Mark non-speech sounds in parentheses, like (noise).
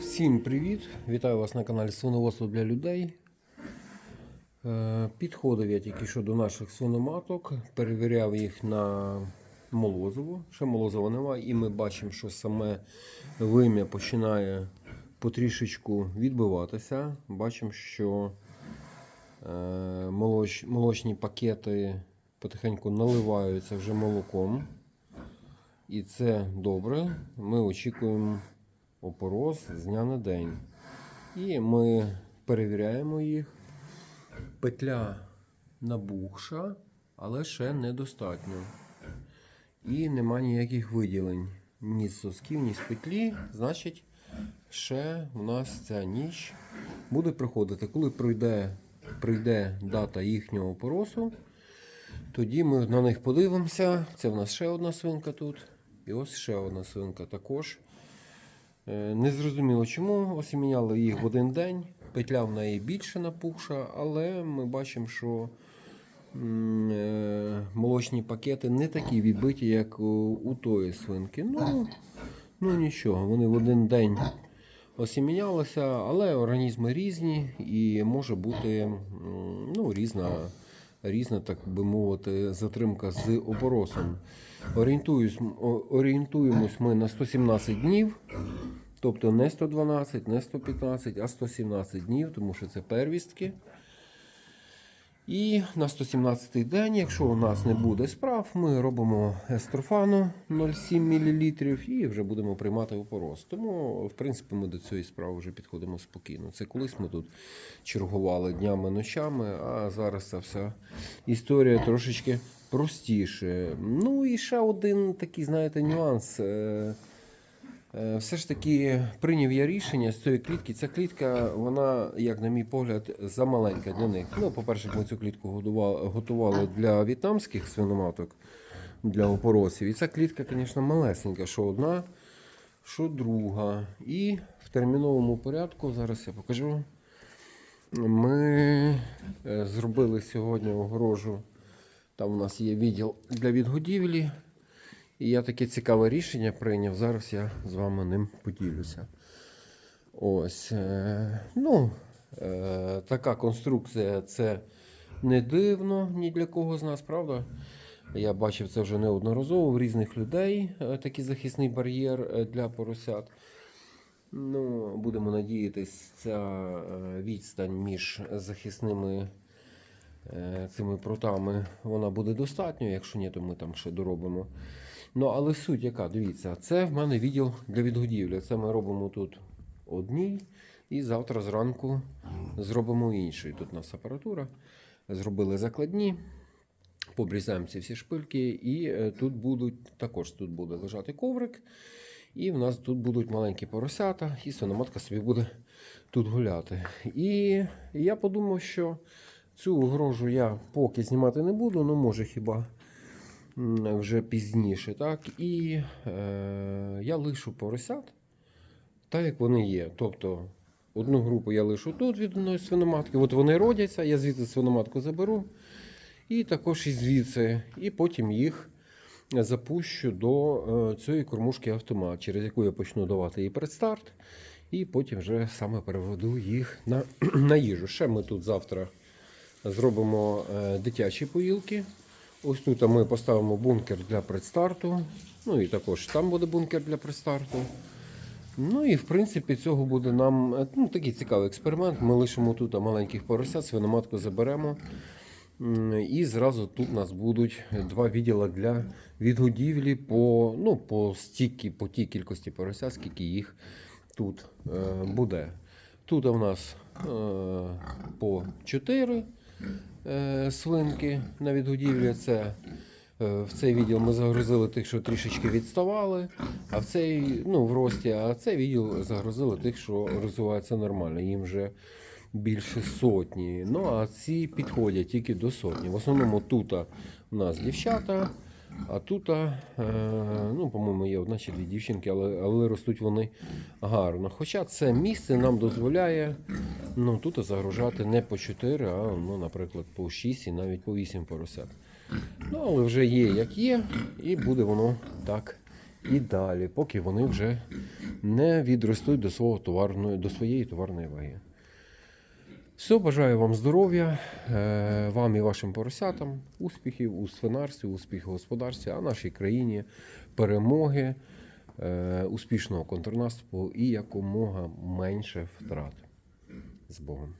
Всім привіт! Вітаю вас на каналі Свиноводство для людей. Е, Підходив я тільки що до наших свиноматок, перевіряв їх на молозиво. Ще молозива немає, і ми бачимо, що саме вим'я починає потрішечку відбиватися. Бачимо, що е, молоч, молочні пакети потихеньку наливаються вже молоком. І це добре. Ми очікуємо опороз з дня на день. І ми перевіряємо їх. Петля набухша, але ще недостатньо. І нема ніяких виділень ні з сосків, ні з петлі. Значить, ще у нас ця ніч буде приходити. Коли прийде, прийде дата їхнього опоросу, тоді ми на них подивимося. Це в нас ще одна свинка тут. І ось ще одна свинка також. Е, Не зрозуміло чому. Осіміняли їх в один день. Петля в неї більше напухша, але ми бачимо, що е, молочні пакети не такі відбиті, як у тої свинки. Ну, ну нічого, вони в один день осімінялися, але організми різні і може бути ну, різна, різна, так би мовити, затримка з оборосом. Орієнтуюсь, орієнтуємось ми на 117 днів. Тобто не 112, не 115, а 117 днів, тому що це первістки. І на 117-й день, якщо у нас не буде справ, ми робимо естрофану 0,7 мл і вже будемо приймати опороз. Тому, в принципі, ми до цієї справи вже підходимо спокійно. Це колись ми тут чергували днями, ночами, а зараз ця вся історія трошечки простіше. Ну і ще один такий, знаєте, нюанс. Е, Все ж таки прийняв я рішення з цієї клітки. Ця клітка, вона, як на мій погляд, замаленька для них. Ну, по-перше, ми цю клітку готували для в'єтнамських свиноматок, для опоросів. І ця клітка, звісно, малесенька, що одна, що друга. І в терміновому порядку, зараз я покажу. Ми е, зробили сьогодні огорожу. Там у нас є відділ для відгодівлі. І я таке цікаве рішення прийняв. Зараз я з вами ним поділюся. Ось. Е, ну, е, така конструкція це не дивно ні для кого з нас, правда? Я бачив це вже неодноразово в різних людей. е, Такий захисний бар'єр для поросят. Ну, будемо надіятись, ця відстань між захисними цими прутами вона буде достатньо. Якщо ні, то ми там ще доробимо. Ну, але суть яка, дивіться, це в мене відділ для відгодівлі. Це ми робимо тут одній, і завтра зранку зробимо інший. Тут у нас апаратура. Зробили закладні, побрізаємо ці всі шпильки, і е, тут будуть також тут буде лежати коврик. І в нас тут будуть маленькі поросята, і свиноматка собі буде тут гуляти. І я подумав, що цю огорожу я поки знімати не буду, ну може хіба вже пізніше. так? І е, я лишу поросят так, як вони є. Тобто одну групу я лишу тут від одної свиноматки. От вони родяться, я звідси свиноматку заберу. І також і звідси. І потім їх запущу до е, цієї кормушки автомат, через яку я почну давати їй предстарт. І потім вже саме переведу їх на, (clears throat) на їжу. Ще ми тут завтра зробимо е, дитячі поїлки. Ось тут ми поставимо бункер для предстарту. Ну і також там буде бункер для предстарту. Ну і в принципі цього буде нам е, ну, такий цікавий експеримент. Ми лишимо тут маленьких поросят, свиноматку заберемо. І зразу тут у нас будуть два відділи для відгодівлі по, ну, по стільки, по тій кількості поросят, скільки їх тут е, буде. Тут у нас е, по 4 е, свинки на відгодівлі. Це е, в цей відділ ми загрузили тих, що трішечки відставали, а в цей, ну, в рості, а в цей відділ загрузили тих, що розвиваються нормально. Їм вже більше сотні. Ну а ці підходять тільки до сотні. В основному тут у нас дівчата, а тут, е, ну, по-моєму, є одна чи дві дівчинки, але, але ростуть вони гарно. Хоча це місце нам дозволяє ну, тут загружати не по 4, а, ну, наприклад, по 6 і навіть по 8 поросят. Ну, але вже є як є, і буде воно так і далі, поки вони вже не відростуть до, свого товарної, до своєї товарної ваги. Все, бажаю вам здоров'я, е, вам і вашим поросятам, успіхів у свинарстві, успіхів у господарстві, а нашій країні перемоги, е, успішного контрнаступу і якомога менше втрат. З Богом.